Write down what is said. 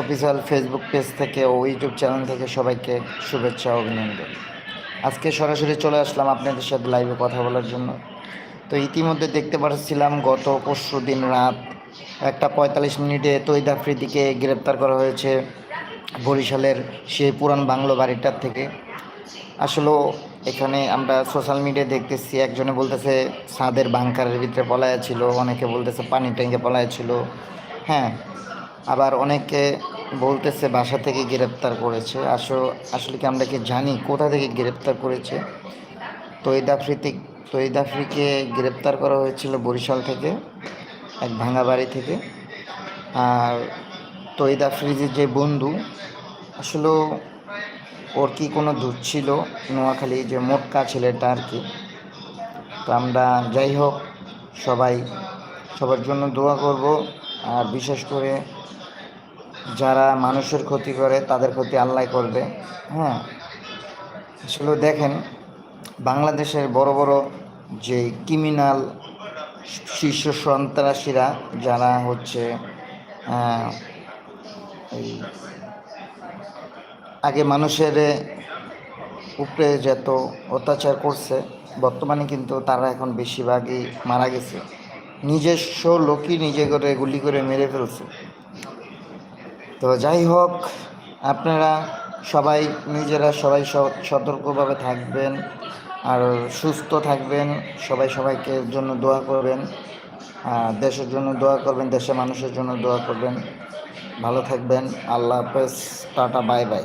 Official Facebook page থেকে ও YouTube channel থেকে সবাইকে শুভেচ্ছা অভিনন্দন। আজকে সরাসরি চলে আসলাম আপনাদের সাথে লাইভে কথা বলার জন্য। তো ইতিমধ্যে দেখতে পাচ্ছিলাম গত পরশু দিন রাত একটা পঁয়তাল্লিশ মিনিটে তৈদ আফ্রিদিকে গ্রেপ্তার করা হয়েছে বরিশালের সেই পুরান বাংলো বাড়িটার থেকে। আসলে এখানে আমরা সোশ্যাল মিডিয়ায় দেখতেছি, একজনে বলতেছে ছাদের বাংকারের ভিতরে পলায়া ছিল, অনেকে বলতেছে পানি ট্যাঙ্কে পলায়া ছিল। হ্যাঁ আবার অনেকে বলতেছে, বাসা থেকে গ্রেপ্তার করেছে। আসো, আসলে কি আমরা কি জানি কোথা থেকে গ্রেপ্তার করেছে? তৈদ আফ্রিতে তৈদ আফ্রিকে গ্রেপ্তার করা হয়েছিল বরিশাল থেকে, এক ভাঙা বাড়ি থেকে। আর তৈদ আফ্রিজের যে বন্ধু, আসলে ওর কি কোনো দূর ছিল? নোয়াখালী যে মোটকা ছেলেটা আর কি। তো আমরা যাই হোক, সবাই সবার জন্য দোয়া করব। আর বিশেষ করে যারা মানুষের ক্ষতি করে, তাদের ক্ষতি আল্লাহ করবে। হ্যাঁ আসলে দেখেন, বাংলাদেশের বড় বড় যে ক্রিমিনাল শীর্ষ সন্ত্রাসীরা, যারা হচ্ছে আগে মানুষের উপরে যত অত্যাচার করছে, বর্তমানে কিন্তু তারা এখন বেশিরভাগই মারা গেছে। নিজস্ব লোকই নিজে করে গুলি করে মেরে ফেলছে। তো যাই হোক, আপনারা সবাই, নিজেরা সবাই সতর্কভাবে থাকবেন আর সুস্থ থাকবেন। সবাই সবাইকে জন্য দোয়া করবেন। দেশের জন্য দোয়া করবেন, দেশের মানুষের জন্য দোয়া করবেন। ভালো থাকবেন। আল্লাহ হাফেজ। Tata, bye bye.